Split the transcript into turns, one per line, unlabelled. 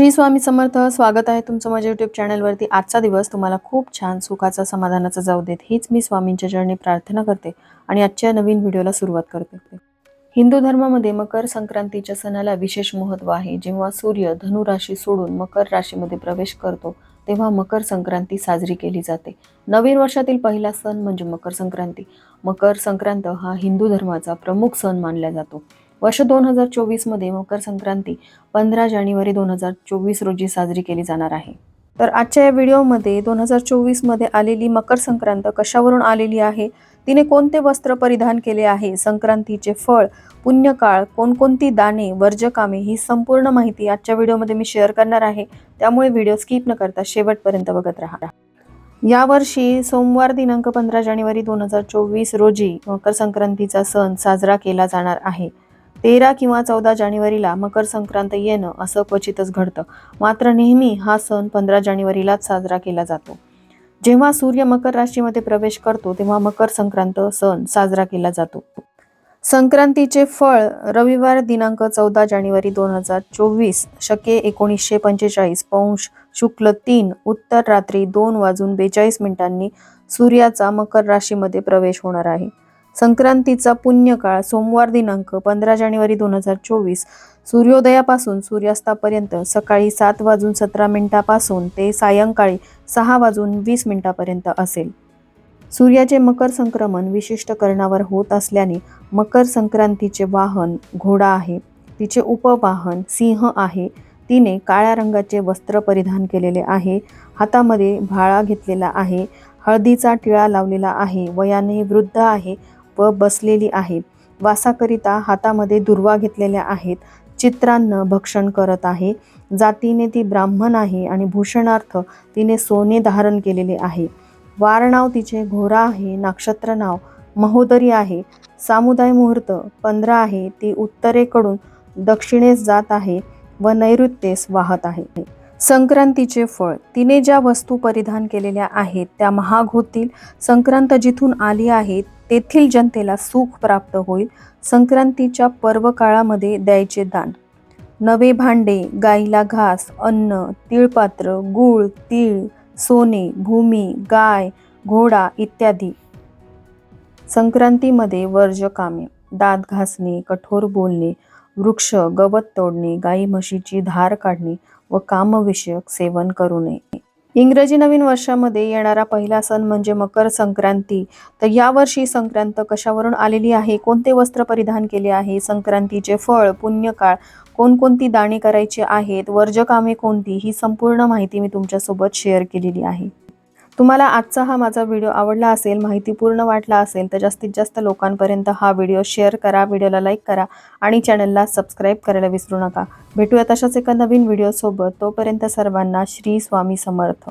श्री स्वामी समर्थ स्वागत आहे तुमचं माझ्या यूट्यूब चॅनलवरती आजचा दिवस तुम्हाला खूप छान सुखाचा समाधानाचा जाऊ देत. हीच मी स्वामींच्या चरणी प्रार्थना करते आणि आजच्या नवीन व्हिडिओला सुरुवात करते. हिंदू धर्मामध्ये मकर संक्रांतीच्या सणाला विशेष महत्त्व आहे. जेव्हा सूर्य धनु राशी सोडून मकर राशीमध्ये प्रवेश करतो तेव्हा मकर संक्रांती साजरी केली जाते. नवीन वर्षातील पहिला सण म्हणजे मकर संक्रांती. मकर संक्रांत हा हिंदू धर्माचा प्रमुख सण मानला जातो. वर्ष दोन हजार चोवीसमध्ये मकर संक्रांती पंधरा जानेवारी दोन हजार चोवीस रोजी साजरी केली जाणार आहे. तर आजच्या या व्हिडिओमध्ये दोन हजार चोवीसमध्ये आलेली मकर संक्रांत कशावरून आलेली आहे? तिने कोणते वस्त्र परिधान केले आहे? संक्रांतीचे फळ पुण्यकाळ कोणकोणती दाणे वर्जकामे ही संपूर्ण माहिती आजच्या व्हिडिओमध्ये मी शेअर करणार आहे. त्यामुळे व्हिडिओ स्किप न करता शेवटपर्यंत बघत राहा. यावर्षी सोमवार दिनांक पंधरा जानेवारी दोन हजार चोवीस रोजी मकर संक्रांतीचा सण साजरा केला जाणार आहे. तेरा किंवा चौदा जानेवारीला मकर संक्रांत येणं असं क्वचितच घडतं. मात्र नेहमी हा सण पंधरा जानेवारीलाच साजरा केला जातो. जेव्हा सूर्य मकर राशीमध्ये प्रवेश करतो तेव्हा मकर संक्रांत सण साजरा केला जातो. संक्रांतीचे फळ रविवार दिनांक चौदा जानेवारी दोन हजार चोवीस शके एकोणीसशे पंचेचाळीस पौंश शुक्ल तीन उत्तर रात्री दोन वाजून बेचाळीस मिनिटांनी सूर्याचा मकर राशीमध्ये प्रवेश होणार आहे. संक्रांतीचा पुण्यकाळ सोमवार दिनांक पंधरा जानेवारी दोन हजार चोवीस. सूर्योदयापासून सूर्यास्तापर्यंत सकाळी सात वाजून सतरा मिनिटापासून ते सायंकाळी सहा वाजून वीस मिनिटापर्यंत असेल. सूर्याचे मकर संक्रमण विशिष्ट कर्णावर होत असल्याने मकर संक्रांतीचे वाहन घोडा आहे. तिचे उपवाहन सिंह आहे. तिने काळ्या रंगाचे वस्त्र परिधान केलेले आहे. हातामध्ये भाळा घेतलेला आहे. हळदीचा टिळा लावलेला आहे. वयाने वृद्ध आहे. व बसलेली आहे. वासाकरिता हातामध्ये दुर्वा घेतलेल्या आहेत. चित्रांना भक्षण करत आहे. जातीने ती ब्राह्मण आहे आणि भूषणार्थ तिने सोने धारण केलेले आहे. वार नाव तिचे घोरा आहे नक्षत्र नाव महोदरी आहे. सामुदाय मुहूर्त पंधरा आहे. ती उत्तरेकडून दक्षिणेस जात आहे व नैऋत्येस वाहत आहे. संक्रांतीचे फळ तिने ज्या वस्तू परिधान केलेल्या आहेत त्या महाग होतील. संक्रांत जिथून आली आहे तेथील जनतेला सुख प्राप्त होईल. संक्रांतीच्या पर्व काळामध्ये द्यायचे दान. नवे भांडे गाईला घास अन्न तिळपात्र गूळ तीळ सोने भूमी गाय घोडा इत्यादी. संक्रांतीमध्ये वर्ज कामे. दात घासणे कठोर बोलणे वृक्ष गवत तोडणे गाई म्हशीची धार काढणे व कामविषयक सेवन करू नये. इंग्रजी नवीन वर्षामध्ये येणारा पहिला सण म्हणजे मकर संक्रांती. तर यावर्षी संक्रांत कशावरून आलेली आहे? कोणते वस्त्र परिधान केले आहे? संक्रांतीचे फळ पुण्यकाळ कोणकोणती दाणे करायची आहेत? वर्जकामे कोणती? ही संपूर्ण माहिती मी तुमच्यासोबत शेअर केलेली आहे. तुम्हाला आजचा हा माझा व्हिडिओ आवडला असेल माहिती पूर्ण वाटला असेल तर जास्तीत जास्त लोकांपर्यंत हा व्हिडिओ शेअर करा व्हिडिओला लाईक करा आणि चॅनलला सबस्क्राईब करायला विसरू नका. भेटूया तशाच एका नवीन व्हिडिओसोबत तोपर्यंत सर्वांना श्री स्वामी समर्थ.